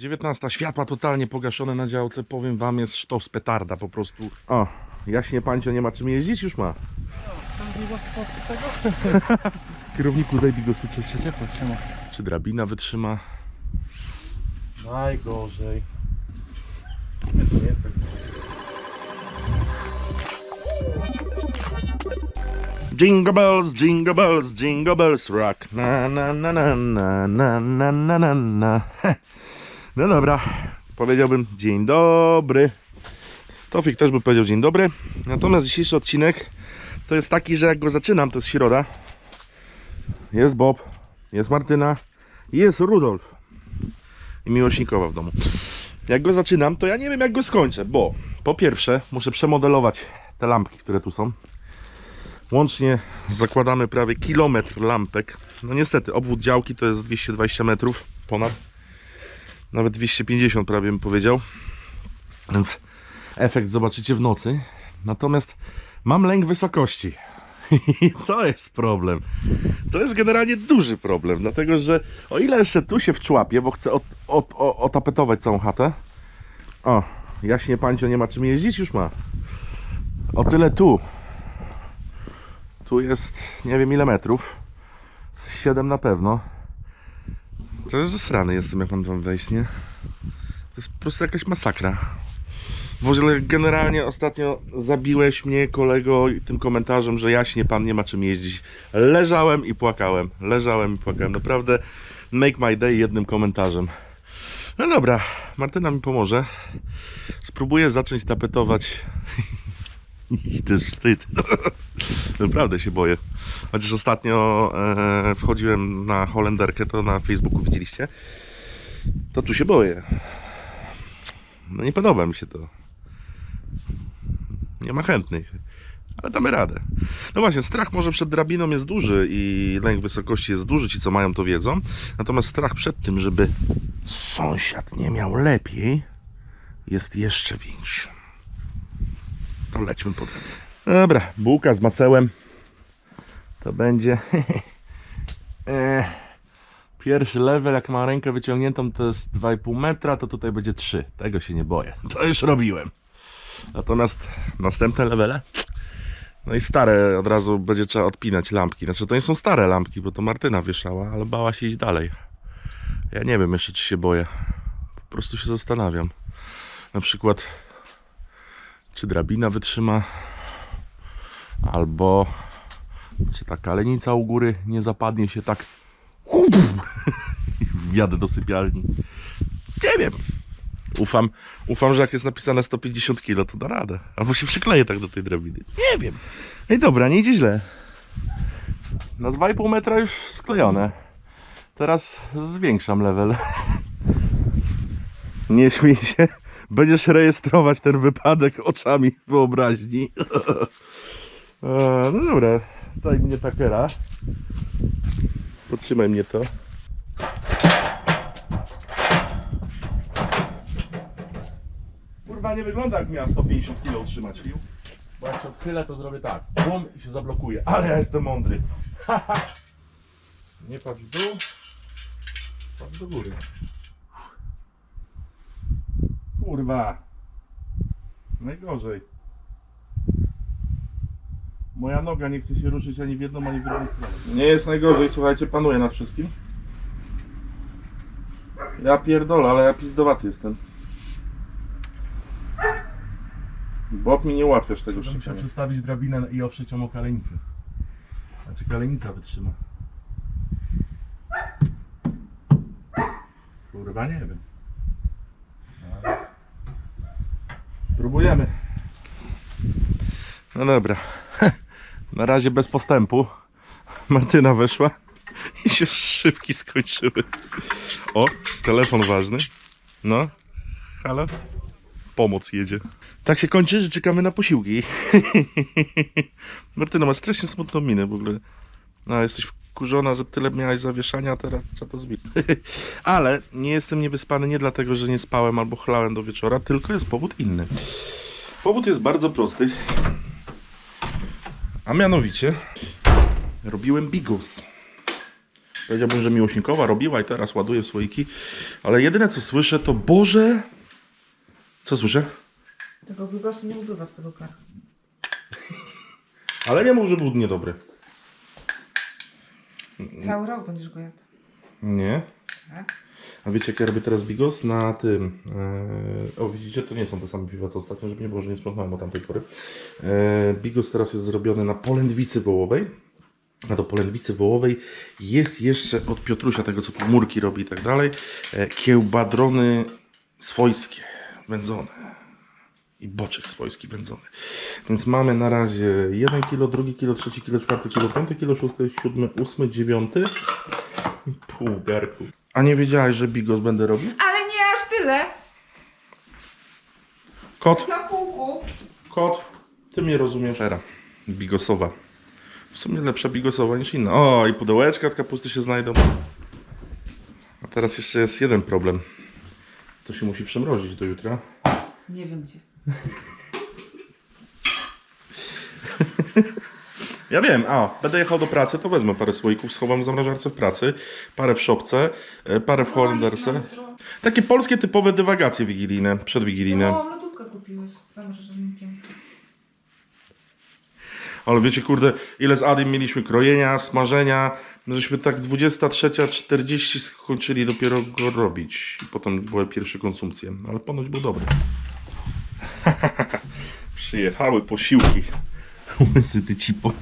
19, światła totalnie pogaszone na działce, powiem wam, jest sztos petarda po prostu. O, jaśnie pancio nie ma czym jeździć, już ma. Tam było spod tego? Kierowniku daj bigosy cześć. Ciepło, trzyma. Czy drabina wytrzyma? Najgorzej. Nie. Jingle bells, jingle bells, jingle bells rock. Na na na na na na na na na na. No dobra, powiedziałbym dzień dobry. Tofik też by powiedział dzień dobry. Natomiast dzisiejszy odcinek to jest taki, że jak go zaczynam, to jest środa. Jest Bob, jest Martyna, jest Rudolf i miłośnikowa w domu. Jak go zaczynam, to ja nie wiem jak go skończę, bo po pierwsze muszę przemodelować te lampki, które tu są. Łącznie zakładamy prawie kilometr lampek. No niestety, obwód działki to jest 220 metrów ponad. Nawet 250 prawie bym powiedział. Więc efekt zobaczycie w nocy. Natomiast mam lęk wysokości. I to jest problem. To jest generalnie duży problem, dlatego że o ile jeszcze tu się wczłapię, bo chcę od, od, otapetować całą chatę. O, jaśnie pancio nie ma czym jeździć, już ma. O tyle tu. Tu jest nie wiem ile metrów. Z 7 na pewno. To jest zesrany jestem, jak mam tam wejść, nie? To jest po prostu jakaś masakra. W ogóle generalnie ostatnio zabiłeś mnie kolego tym komentarzem, że jaśnie pan nie ma czym jeździć. Leżałem i płakałem. Leżałem i płakałem. Naprawdę make my day jednym komentarzem. No dobra, Martyna mi pomoże. Spróbuję zacząć tapetować. To jest wstyd. Naprawdę się boję. Chociaż ostatnio e, wchodziłem na Holenderkę, to na Facebooku widzieliście. To tu się boję. No nie podoba mi się to. Nie ma chętnych. Ale damy radę. No właśnie, strach może przed drabiną jest duży i lęk wysokości jest duży, ci co mają to wiedzą. Natomiast strach przed tym, żeby sąsiad nie miał lepiej, jest jeszcze większy. To lećmy po drabinie. Dobra, bułka z masełem. To będzie... E, Pierwszy level, jak mam rękę wyciągniętą, to jest 2,5 metra, to tutaj będzie 3. Tego się nie boję. To już robiłem. Natomiast następne levele. No i stare od razu będzie trzeba odpinać lampki. Znaczy to nie są stare lampki, bo to Martyna wieszała, ale bała się iść dalej. Ja nie wiem jeszcze czy się boję. Po prostu się zastanawiam. Na przykład czy drabina wytrzyma albo czy ta kalenica u góry nie zapadnie się tak i wjadę do sypialni. Nie wiem. Ufam, ufam, że jak jest napisane 150 kg, to da radę. Albo się przykleję tak do tej drabiny. Nie wiem. Ej, dobra, nie idzie źle. Na 2,5 metra już sklejone. Teraz zwiększam level. Nie śmiej się. Będziesz rejestrować ten wypadek oczami wyobraźni. E, No dobra, daj mnie takera. Podtrzymaj mnie to. Kurwa nie wygląda jak miała 150 kg utrzymać, Liu. Bo jak się odchylę to zrobię tak. Bum i się zablokuje. Ale ja jestem mądry. nie patrz w dół. Patrz do góry. Kurwa. Najgorzej. Moja noga nie chce się ruszyć ani w jedną, ani w drugą stronę. Nie jest najgorzej, słuchajcie, panuję nad wszystkim. Ja pierdolę, ale ja pizdowaty jestem. Bob mi nie ułatwiasz tego Musiał szybciej. przestawić drabinę i oprzeć ją o kalenicę. Znaczy kalenica wytrzyma. Kurwa nie wiem. Próbujemy. No dobra. Na razie bez postępu. Martyna weszła i się szybki skończyły. O, telefon ważny. No, halo? Pomoc jedzie. Tak się kończy, że czekamy na posiłki. Martyna, masz strasznie smutną minę w ogóle. No, jesteś wkurzona, że tyle miałaś zawieszania, teraz trzeba to zbić. Ale nie jestem niewyspany nie dlatego, że nie spałem albo chlałem do wieczora, tylko jest powód inny. Powód jest bardzo prosty. A mianowicie robiłem bigos. Powiedziałbym, że miłośnikowa robiła i teraz ładuje w słoiki. Ale jedyne co słyszę to Boże... Co słyszę? Tego bigosu nie ubywa z tego kar. Ale nie mów, że był niedobry. Cały rok będziesz go jadł. Nie. Tak? A wiecie jak ja robię teraz bigos? Na tym. E, o widzicie, to nie są te same piwa co ostatnio, żeby nie było, że nie sprzątnąłem od tamtej pory. E, bigos teraz jest zrobiony na polędwicy wołowej. A do polędwicy wołowej jest jeszcze od Piotrusia, tego co tu murki robi i tak dalej, e, kiełbadrony swojskie, wędzone. I boczek swojski wędzony. Więc mamy na razie 1 kg, 2 kg, 3 kg, 4 kg, 5 kg, 6, 7, 8, 9. Pół garku. A nie wiedziałeś, że bigos będę robił? Ale nie aż tyle! Kot, Na półku. kot, ty mnie rozumiesz. Era bigosowa. W sumie lepsza bigosowa niż inna. O, i pudełeczka od kapusty się znajdą. A teraz jeszcze jest jeden problem. To się musi przemrozić do jutra. Nie wiem gdzie. Ja wiem, a będę jechał do pracy, to wezmę parę słoików, schowam w zamrażarce w pracy, parę w szopce, e, parę w holenderce. Takie polskie typowe dywagacje wigilijne, przedwigilijne. No, lodówkę kupiłeś z zamrażalnikiem. Ale wiecie, kurde, ile z Adym mieliśmy krojenia, smażenia, żeśmy tak 23.40 skończyli dopiero go robić. I potem były pierwsze konsumpcje, ale ponoć był dobry. Przyjechały posiłki. Łysy ty cipo.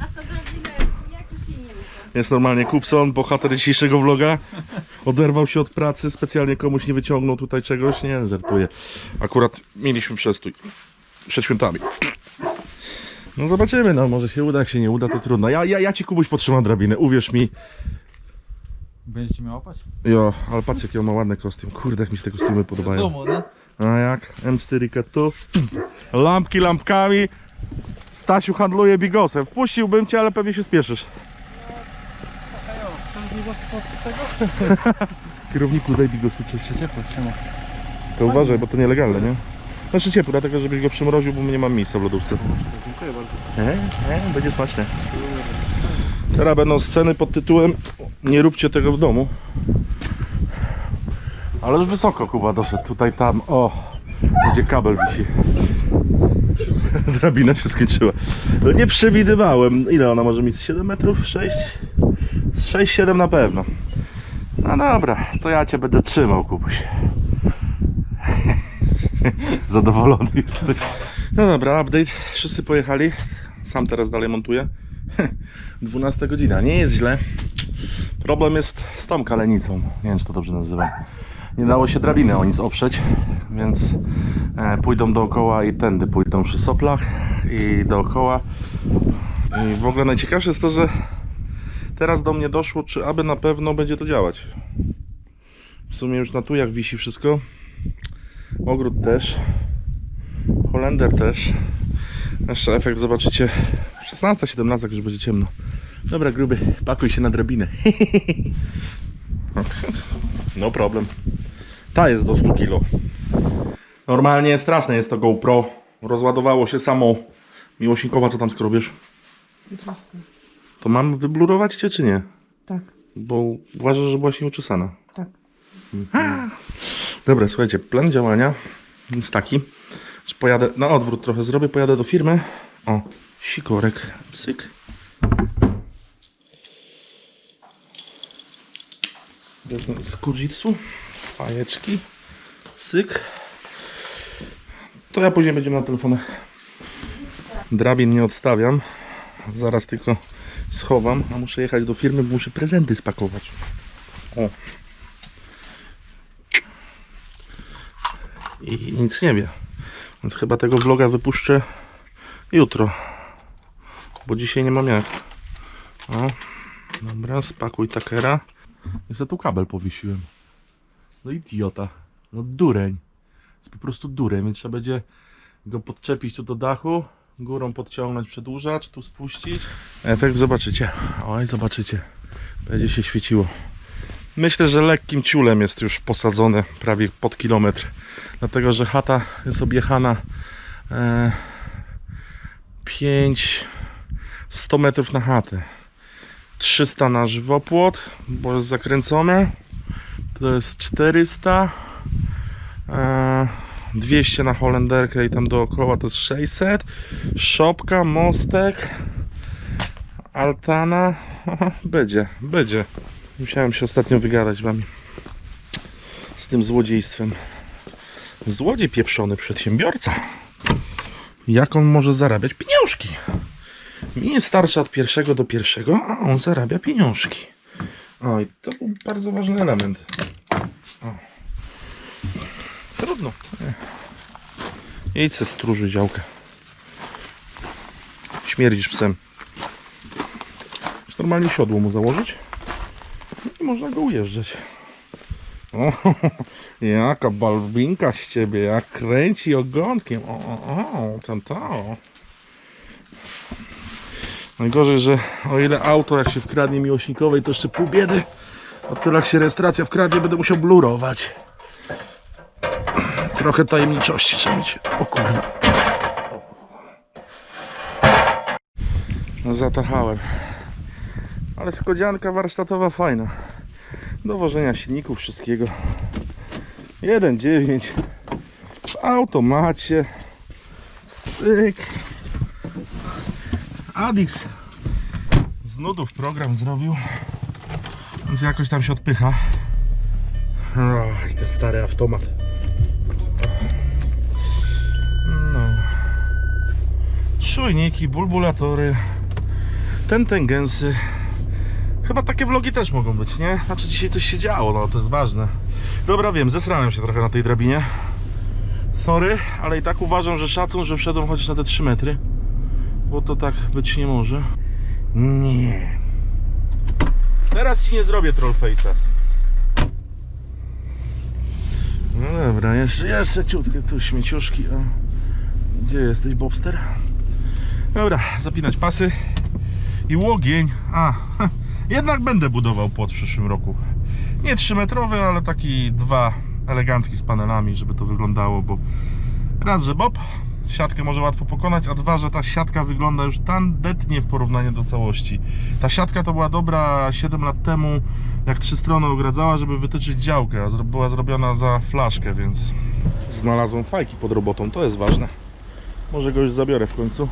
A to zrobimy, jak to się nie uda. Jest normalnie Kupson, bohater dzisiejszego vloga. Oderwał się od pracy, specjalnie komuś nie wyciągnął tutaj czegoś. Nie, żartuję. Akurat mieliśmy przestój. Przed świętami. No zobaczymy, no może się uda, jak się nie uda, to trudno. Ja, ja, ja ci Kubuś potrzymam drabinę, uwierz mi. Będziecie mnie łapać? Jo, ale patrz jaki on ma ładny kostium. Kurde, jak mi się te kostiumy podobają. domu, nie? A jak? M4 K2. Lampki lampkami. Stasiu handluje bigosem. Wpuściłbym cię, ale pewnie się spieszysz. Kierowniku, daj bigosu cześć. Ciepło, czemu? To uważaj, bo to nielegalne, nie? Znaczy ciepło, dlatego żebyś go przymroził, bo nie mam miejsca w lodówce. Dziękuję bardzo. E, e, będzie smaczne. Teraz będą sceny pod tytułem Nie róbcie tego w domu. Ale już wysoko Kuba doszedł. Tutaj, tam, o, gdzie kabel wisi. Drabina się skończyła. No nie przewidywałem. Ile ona może mieć? Z 7 metrów? 6? Z 6-7 na pewno. No dobra, to ja cię będę trzymał, Kubuś. Zadowolony jesteś. No dobra, update. Wszyscy pojechali. Sam teraz dalej montuję. 12 godzina. Nie jest źle. Problem jest z tą kalenicą. Nie wiem, czy to dobrze nazywam. Nie dało się drabiny o nic oprzeć, więc e, pójdą dookoła i tędy pójdą przy soplach i dookoła. I w ogóle najciekawsze jest to, że teraz do mnie doszło, czy aby na pewno będzie to działać. W sumie już na tujach wisi wszystko. Ogród też. Holender też. Jeszcze efekt zobaczycie 16, 17, jak już będzie ciemno. Dobra, gruby, pakuj się na drabinę. No problem. Ta jest do 100 kg. Normalnie straszne jest to GoPro. Rozładowało się samo. Miłośnikowa, co tam skrobiesz? To mam wyblurować cię, czy nie? Tak, Bo uważasz, że byłaś nieuczesana. tak. Dobra, słuchajcie, plan działania jest taki, że pojadę, na odwrót trochę zrobię, pojadę do firmy. O, sikorek, cyk. Wezmę z Kujitsu, fajeczki, cyk. To ja później będziemy na telefonach. Drabin nie odstawiam, zaraz tylko schowam, a muszę jechać do firmy, bo muszę prezenty spakować. O. i nic nie wie. Więc chyba tego vloga wypuszczę jutro. Bo dzisiaj nie mam jak. O, dobra, spakuj takera. Jeszcze tu kabel powiesiłem. No idiota. No dureń. Jest po prostu dureń, więc trzeba będzie go podczepić tu do dachu, górą podciągnąć przedłużacz, tu spuścić. Efekt zobaczycie. Oj, zobaczycie. Będzie się świeciło. Myślę, że lekkim ciulem jest już posadzone prawie pod kilometr. Dlatego, że chata jest objechana e, 5 100 metrów na chatę. 300 na żywopłot, bo jest zakręcone. To jest 400. E, 200 na Holenderkę i tam dookoła to jest 600. Szopka, mostek, altana. Będzie, będzie. Musiałem się ostatnio wygadać wami z tym złodziejstwem. Złodziej pieprzony przedsiębiorca. Jak on może zarabiać pieniążki? Mi nie starcza od pierwszego do pierwszego, a on zarabia pieniążki. O, i to był bardzo ważny element. O. Trudno. Idź se stróży działkę. Śmierdzisz psem. Normalnie siodło mu założyć i można go ujeżdżać. O, jaka balbinka z ciebie, jak kręci ogonkiem. O, o, o, tam to. Najgorzej, że o ile auto jak się wkradnie miłośnikowej, to jeszcze pół biedy. O tyle jak się rejestracja wkradnie, będę musiał blurować. Trochę tajemniczości trzeba mieć. O kurwa. No, zatachałem. Ale skodzianka warsztatowa fajna. Do wożenia silników, wszystkiego. 1.9 w automacie. Cyk. Adix z nudów program zrobił. Więc jakoś tam się odpycha. Oj, ten stary automat. No. Czujniki, bulbulatory, ten tęgensy. Chyba takie vlogi też mogą być, nie? Znaczy dzisiaj coś się działo, no to jest ważne. Dobra, wiem, zesrałem się trochę na tej drabinie. Sorry, ale i tak uważam, że szacun, że wszedłem chociaż na te 3 metry. Bo to tak być nie może. Nie. Teraz ci nie zrobię trollface'a. No dobra, jeszcze, jeszcze ciutkie tu śmieciuszki. A gdzie jesteś, Bobster? Dobra, zapinać pasy i łogień. A, jednak będę budował płot w przyszłym roku. Nie 3 metrowy, ale taki dwa elegancki z panelami, żeby to wyglądało, bo raz, że Bob siatkę może łatwo pokonać, a dwa, że ta siatka wygląda już tandetnie w porównaniu do całości. Ta siatka to była dobra 7 lat temu, jak trzy strony ogradzała, żeby wytyczyć działkę, a była zrobiona za flaszkę, więc znalazłem fajki pod robotą, to jest ważne. Może go już zabiorę w końcu.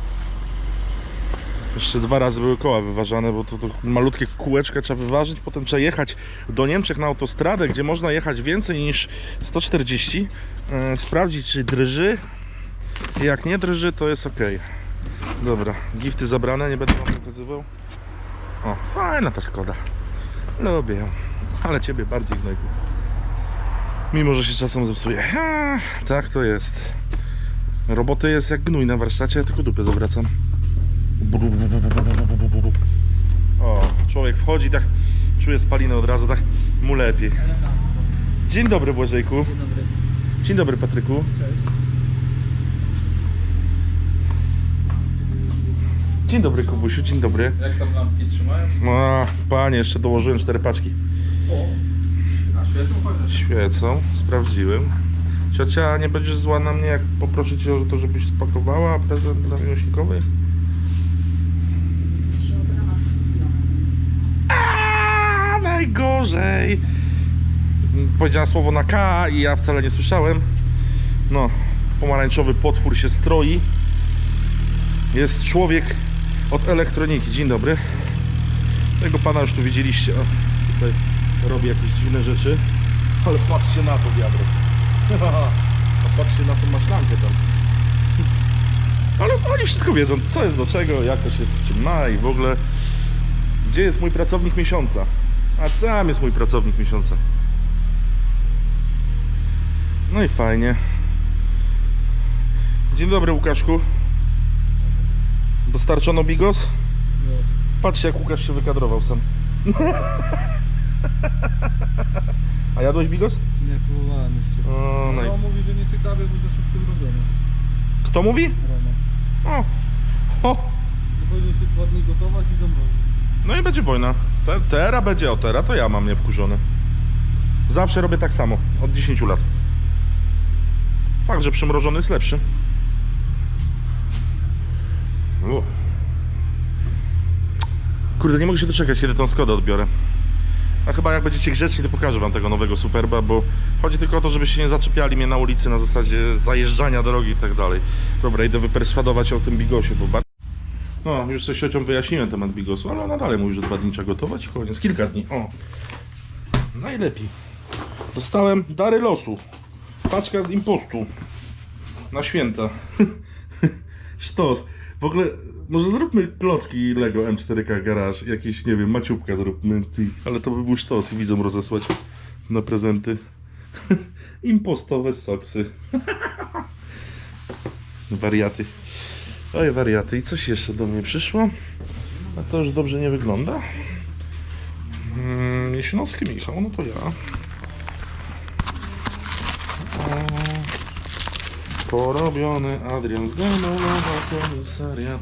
Jeszcze dwa razy były koła wyważane, bo to, to malutkie kółeczka trzeba wyważyć, potem trzeba jechać do Niemczech na autostradę, gdzie można jechać więcej niż 140, e, sprawdzić czy drży, jak nie drży, to jest ok. Dobra, gifty zabrane, nie będę wam pokazywał. O, fajna ta Skoda. Lubię ją, ale ciebie bardziej gnojku. Mimo, że się czasem zepsuje. Ha, tak to jest. Roboty jest jak gnój na warsztacie, ja tylko dupę zawracam. O, człowiek wchodzi, tak czuje spalinę od razu, tak mu lepiej. Dzień dobry Błażejku. Dzień dobry Patryku. Dzień dobry Kubusiu, dzień dobry. Jak tam lampki trzymają? No, panie, jeszcze dołożyłem cztery paczki. A świecą chociaż? Świecą, sprawdziłem. Ciocia, nie będziesz zła na mnie, jak poproszę cię o to, żebyś spakowała prezent dla miłośnikowej? A, najgorzej. Powiedziała słowo na K i ja wcale nie słyszałem. No, pomarańczowy potwór się stroi. Jest człowiek od elektroniki. Dzień dobry. Tego pana już tu widzieliście. O, tutaj robi jakieś dziwne rzeczy. Ale patrzcie na to wiadro. A patrzcie na tą maszlankę tam. Ale oni wszystko wiedzą, co jest do czego, jak to się z ma i w ogóle. Gdzie jest mój pracownik miesiąca? A tam jest mój pracownik miesiąca. No i fajnie. Dzień dobry Łukaszku. Dostarczono bigos? Patrzcie jak Łukasz się wykadrował sam. A jadłeś bigos? Nie, próbowałem jeszcze. O, naj... No, mówi, że nie ciekawie, bo za szybko zrobione. Kto mówi? Roma. O. o. Powinien się dwa dni gotować i zamrozić. No i będzie wojna. Te, tera będzie o tera, to ja mam nie wkurzony. Zawsze robię tak samo, od 10 lat. Fakt, że przymrożony jest lepszy. Kurde, nie mogę się doczekać, kiedy tą Skodę odbiorę. A chyba jak będziecie grzeczni, to pokażę wam tego nowego Superba, bo chodzi tylko o to, żebyście nie zaczepiali mnie na ulicy na zasadzie zajeżdżania drogi i tak dalej. Dobra, idę wyperswadować o tym bigosie, bo bardzo... No, już coś ciocią wyjaśniłem temat bigosu, ale ona dalej mówi, że dwa dni trzeba gotować koniec. Kilka dni, o. Najlepiej. Dostałem dary losu. Paczka z impostu. Na święta. Sztos. W ogóle, może zróbmy klocki Lego M4K Garage. Jakieś, nie wiem, maciubka zróbmy. Ty. Ale to by był sztos i widzom rozesłać na prezenty. Impostowe soksy. Wariaty. Oj, wariaty. I coś jeszcze do mnie przyszło. A to już dobrze nie wygląda. Mm, Jesionowski Michał, no to ja. O, Porobiony Adrian zdemolował komisariat.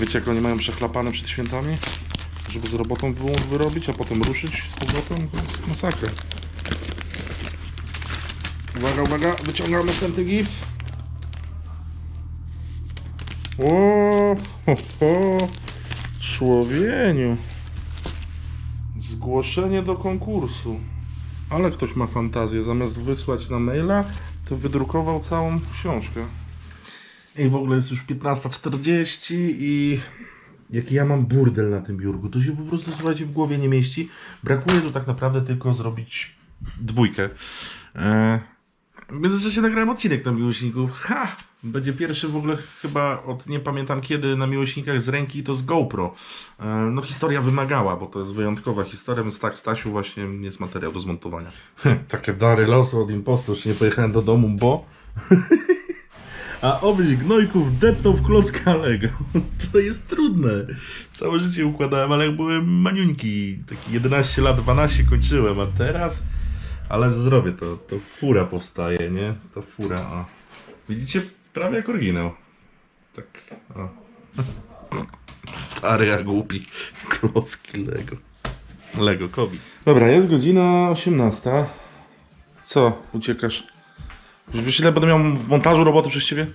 Wiecie jak oni mają przechlapane przed świętami? Żeby z robotą wy- wyrobić, a potem ruszyć z powrotem? To jest masakra. Uwaga, uwaga, wyciągam następny gift. O, ho, ho. Człowieniu. Zgłoszenie do konkursu. Ale ktoś ma fantazję. Zamiast wysłać na maila, to wydrukował całą książkę. I w ogóle jest już 15.40 i jaki ja mam burdel na tym biurku. To się po prostu, słuchajcie, w głowie nie mieści. Brakuje tu tak naprawdę tylko zrobić dwójkę. Eee, w międzyczasie nagrałem odcinek na Miłośników. Ha! Będzie pierwszy w ogóle chyba od nie pamiętam kiedy na Miłośnikach z ręki to z GoPro. E, No historia wymagała, bo to jest wyjątkowa historia, więc tak Stasiu właśnie jest materiał do zmontowania. Takie dary losu od impostor, że nie pojechałem do domu, bo... A obyś gnojków depnął w klocka Lego. To jest trudne. Całe życie układałem, ale jak byłem maniuńki, taki 11 lat, 12 kończyłem, a teraz... Ale zrobię to, to fura powstaje, nie? To fura, o. Widzicie? Prawie jak oryginał. Tak, o. Stary jak głupi. Klocki Lego. Lego Kobi. Dobra, jest godzina 18. Co? Uciekasz? Wiesz ile będę miał w montażu roboty przez ciebie?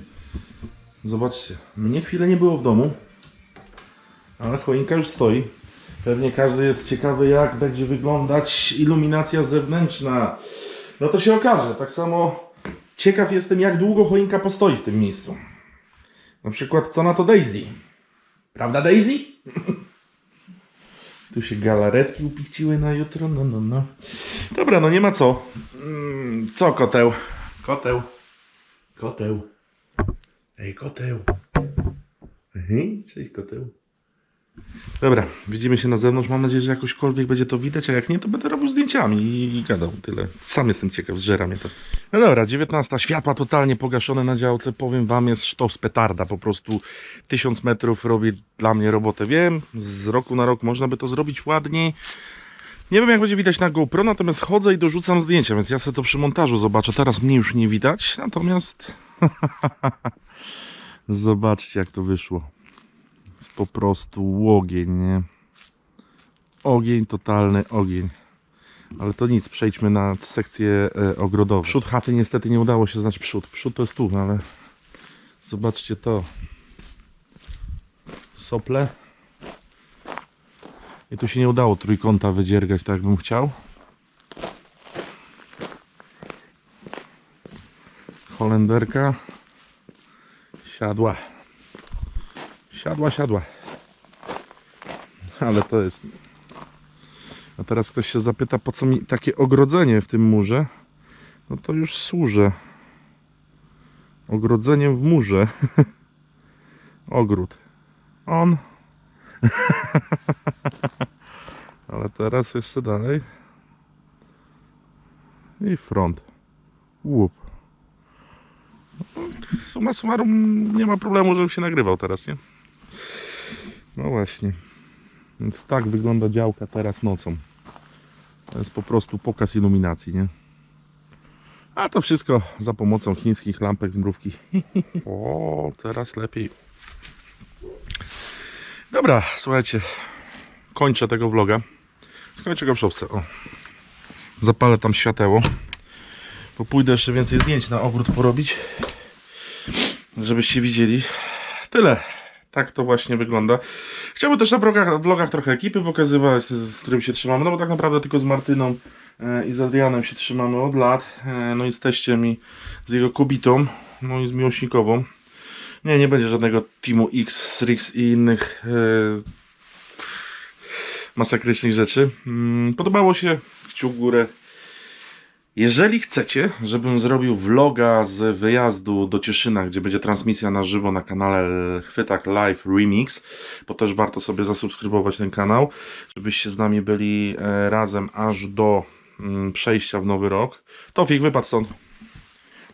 Zobaczcie. Mnie chwilę nie było w domu. Ale choinka już stoi. Pewnie każdy jest ciekawy jak będzie wyglądać iluminacja zewnętrzna. No to się okaże. Tak samo ciekaw jestem jak długo choinka postoi w tym miejscu. Na przykład co na to Daisy. Prawda Daisy? tu się galaretki upichciły na jutro. No, no, no. Dobra, no nie ma co. Mm, Co koteł? Koteł. Koteł. Ej, koteł. Hej, cześć koteł. Dobra, widzimy się na zewnątrz. Mam nadzieję, że jakośkolwiek będzie to widać, a jak nie, to będę robił zdjęciami i, i gadał. Tyle. Sam jestem ciekaw, zżera mnie to. No dobra, 19. Światła totalnie pogaszone na działce. Powiem wam, jest sztos petarda. Po prostu 1000 metrów robi dla mnie robotę. Wiem, z roku na rok można by to zrobić ładniej. Nie wiem jak będzie widać na GoPro, natomiast chodzę i dorzucam zdjęcia, więc ja sobie to przy montażu zobaczę. Teraz mnie już nie widać, natomiast zobaczcie jak to wyszło. Jest po prostu ogień, nie? Ogień, totalny ogień. Ale to nic, przejdźmy na sekcję e, ogrodową. Przód chaty niestety nie udało się znać przód. Przód to jest tu, ale zobaczcie to. Sople. I tu się nie udało trójkąta wydziergać tak bym chciał. Holenderka. Siadła. Siadła, siadła. Ale to jest... A teraz ktoś się zapyta, po co mi takie ogrodzenie w tym murze? No to już służę. Ogrodzeniem w murze. Ogród. On. Ale teraz jeszcze dalej. I front. Łup. Suma summarum nie ma problemu, żebym się nagrywał teraz, nie? No właśnie. Więc tak wygląda działka teraz nocą. To jest po prostu pokaz iluminacji, nie? A to wszystko za pomocą chińskich lampek z mrówki. O, teraz lepiej. Dobra, słuchajcie. Kończę tego vloga. Skończę go w szopce. O. Zapalę tam świateło. Bo pójdę jeszcze więcej zdjęć na ogród porobić. żebyście widzieli. Tyle. Tak to właśnie wygląda. Chciałbym też na vlogach, vlogach trochę ekipy pokazywać, z którym się trzymamy, no bo tak naprawdę tylko z Martyną e, i z Adrianem się trzymamy od lat. E, no i z teściem i z jego kubitą, no i z miłośnikową. Nie, nie będzie żadnego Teamu X, Srix i innych e, masakrycznych rzeczy. Mm, Podobało się, kciuk w górę. Jeżeli chcecie, żebym zrobił vloga z wyjazdu do Cieszyna, gdzie będzie transmisja na żywo na kanale Chwytak Live Remix, bo też warto sobie zasubskrybować ten kanał, żebyście z nami byli e, razem aż do mm, przejścia w nowy rok. Tofik, wypadł stąd.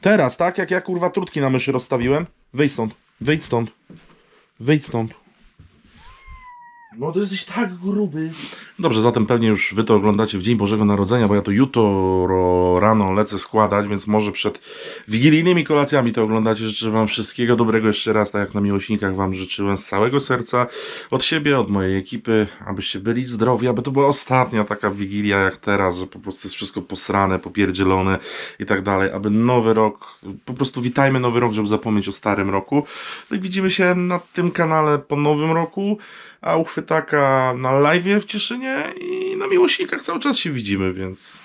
Teraz, tak? Jak ja kurwa trutki na myszy rozstawiłem? Wyjdź stąd, wyjdź stąd, wyjdź stąd. No to jesteś tak gruby. Dobrze, zatem pewnie już wy to oglądacie w Dzień Bożego Narodzenia, bo ja to jutro rano lecę składać, więc może przed wigilijnymi kolacjami to oglądacie. Życzę wam wszystkiego dobrego jeszcze raz, tak jak na miłośnikach wam życzyłem z całego serca, od siebie, od mojej ekipy, abyście byli zdrowi, aby to była ostatnia taka wigilia jak teraz, że po prostu jest wszystko posrane, popierdzielone i tak dalej, aby nowy rok, po prostu witajmy nowy rok, żeby zapomnieć o starym roku. No i widzimy się na tym kanale po nowym roku, a u chwytaka na live w Cieszynie i na miłośnikach cały czas się widzimy, więc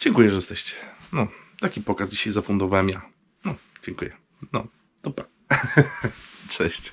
dziękuję, że jesteście. No, taki pokaz dzisiaj zafundowałem ja. No, dziękuję. No, to pa. Cześć.